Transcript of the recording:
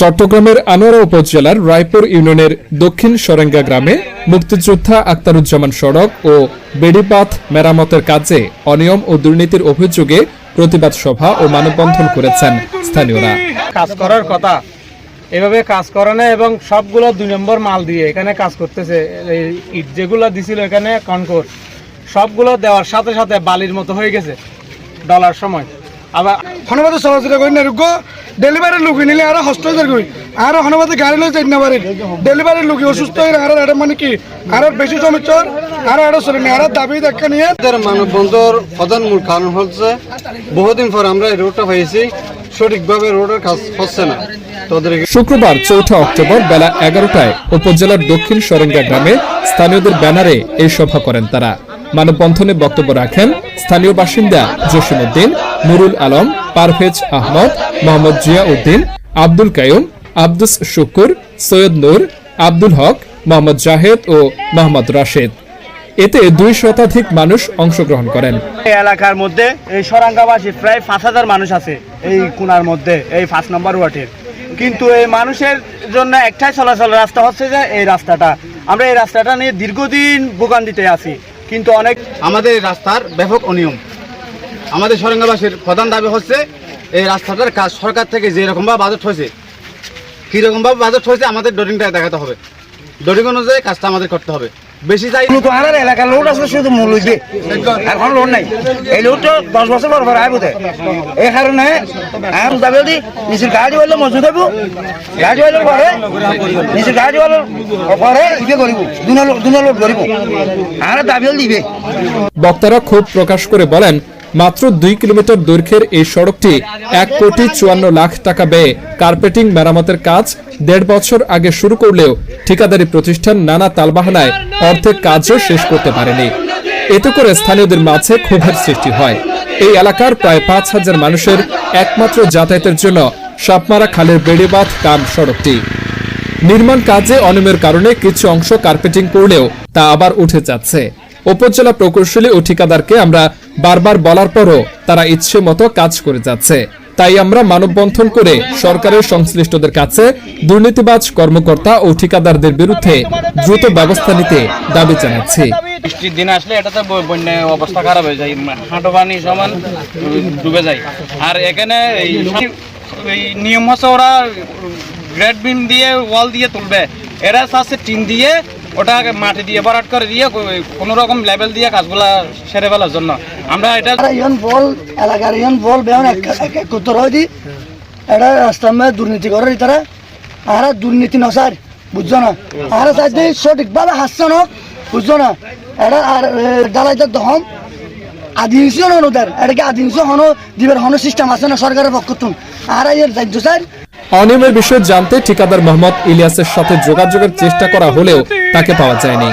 চট্টগ্রামের আনোয়ারা উপজেলার রায়পুর ইউনিয়নের দক্ষিণ সরেঙ্গা গ্রামে মুক্তিযোদ্ধা আক্তারুজ্জামান সড়ক ও বেড়িপাথ মেরামতের কাজে অনিয়ম ও দুর্নীতির অভিযোগে প্রতিবাদ সভা ও মানববন্ধন করেছেন স্থানীয়রা। কাজ করার কথা। এভাবে কাজ করে না এবং সবগুলো দুই নম্বর মাল দিয়ে এখানে কাজ করতেছে। ইট যেগুলো দিছিল এখানে কনকোর, সবগুলো দেওয়ার সাথে সাথে বালির মতো হয়ে গেছে। ডলার সময়। আবার হনবাদে চলাচল করি না রুগো ডেলিভারি লুকি নিলে আর হসপিটাল করি আর হনবাদে গাড়ি লই যাই না ডেলিভারি লুকি অসুস্থ হয়ে আর আর মানে কি আর বেশি সমস্যা আর আর চলে না আর দাবি দেখা নিয়ে। আমাদের মানববন্ধর প্রধান মূল কারণ হচ্ছে বহুদিন পর আমরা এই রোডটা পেয়েছি সঠিকভাবে রোডের কাজ হচ্ছে না। তোদের শুক্রবার চৌঠা অক্টোবর বেলা এগারোটায় উপজেলার দক্ষিণ সরেঙ্গা গ্রামে স্থানীয়দের ব্যানারে এই সভা করেন তারা। মানববন্ধনে বক্তব্য রাখেন স্থানীয় বাসিন্দা জসিমউদ্দিন নুরুল আলম পারভেজ আহমদ মোহাম্মদ জিয়া উদ্দিন আব্দুল কায়ুম আব্দুস শুকুর সৈয়দ নূর আব্দুল হক মোহাম্মদ জাহেদ ও মোহাম্মদ রাশেদ। এতে দুই শতাধিক মানুষ অংশগ্রহণ করেন। এই এলাকার মধ্যে এই সরাঙ্গাবাসী প্রায় পাঁচ হাজার মানুষ আছে এই কোনার মধ্যে এই পাঁচ নম্বর ওয়ার্ডের। কিন্তু এই মানুষের জন্য একটাই চলাচল রাস্তা হচ্ছে যে এই রাস্তাটা। আমরা এই রাস্তাটা নিয়ে দীর্ঘদিন ভোগান্তিতে আছি কিন্তু অনেক আমাদের এই রাস্তার ব্যাপক অনিয়ম। আমাদের সরঙ্গাবাসীর প্রধান দাবি হচ্ছে এই রাস্তাটার কাজ সরকার থেকে যে রকমভাবে বাজেট হয়েছে কীরকমভাবে বাজেট হয়েছে আমাদের ডরিংটা দেখাতে হবে। ডরিং অনুযায়ী কাজটা আমাদের করতে হবে। বেশি চাই তো আমার এলাকার লোড আছে শুধু মূল হইবে এখন লোড নাই। এই লোডটা দশ বছর পর পর আইব এই কারণে আমি দাবি দি নিজের গাড়ি হলে মজুদ হইব। গাড়ি হলে পরে নিজের গাড়ি হলে পরে ইবে করিব দুনো লোড করিব আর দাবি হলে দিবে। বক্তারা ক্ষোভ প্রকাশ করে বলেন মাত্র দুই কিলোমিটার দৈর্ঘ্যের এই সড়কটি এক কোটি চুয়ান্ন লাখ টাকা ব্যয়ে কার্পেটিং মেরামতের কাজ দেড় বছর আগে শুরু করলেও ঠিকাদারি প্রতিষ্ঠান নানা তালবাহানায় অর্ধেক কাজও শেষ করতে পারেনি। এতে করে স্থানীয়দের মাঝে ক্ষোভের সৃষ্টি হয়। এই এলাকার প্রায় পাঁচ হাজার মানুষের একমাত্র যাতায়াতের জন্য সাপমারা খালের বেড়িবাঁধ কাম সড়কটি। নির্মাণ কাজে অনিয়মের কারণে কিছু অংশ কার্পেটিং করলেও তা আবার উঠে যাচ্ছে। উপজেলা প্রকৌশলী ও ঠিকাদারকে আমরা বারবার বলার পরও তারা ইচ্ছে মতো কাজ করে যাচ্ছে। তাই আমরা মানববন্ধন করে সরকারের সংশ্লিষ্টদের কাছে দুর্নীতিবাজ কর্মকর্তা ও ঠিকাদারদের বিরুদ্ধে দ্রুত ব্যবস্থা নিতে দাবি জানাচ্ছি। বৃষ্টির দিন আসলে এটাতে ব- বন্যায় অবস্থা খারাপ হয়ে যায়, হাঁটু পানি সমান ডুবে যায়। আর এখানে নিয়ম হচ্ছে ওরা গ্রেড বিম দিয়ে ওয়াল দিয়ে তুলবে। এরা চাচ্ছে টিন দিয়ে ওটাকে মাটি দিয়ে ভরাট করে দিয়ে কোনো রকম লেভেল দিয়ে কাজগুলা সেরে ফেলার জন্য। আমরা এটা ইয়ন বল, এলাকার ইয়ন বল বেহন এক এক এক দি। এটা রাস্তার মধ্যে দুর্নীতি করে তারা। আর দুর্নীতি নসার বুঝছ না? আর সাথে সঠিকভাবে হাসছে না, বুঝছ না? এটা আর ডালাইতে দহম আদিংশ অনুদার এটাকে আদিংশ হন, দিবের হন সিস্টেম আছে না সরকারের পক্ষ আর এর রাজ্য স্যার অনিয়মের বিষয়ে জানতে ঠিকাদার মোহাম্মদ ইলিয়াসের সাথে যোগাযোগের চেষ্টা করা হলেও তাকে পাওয়া যায়নি।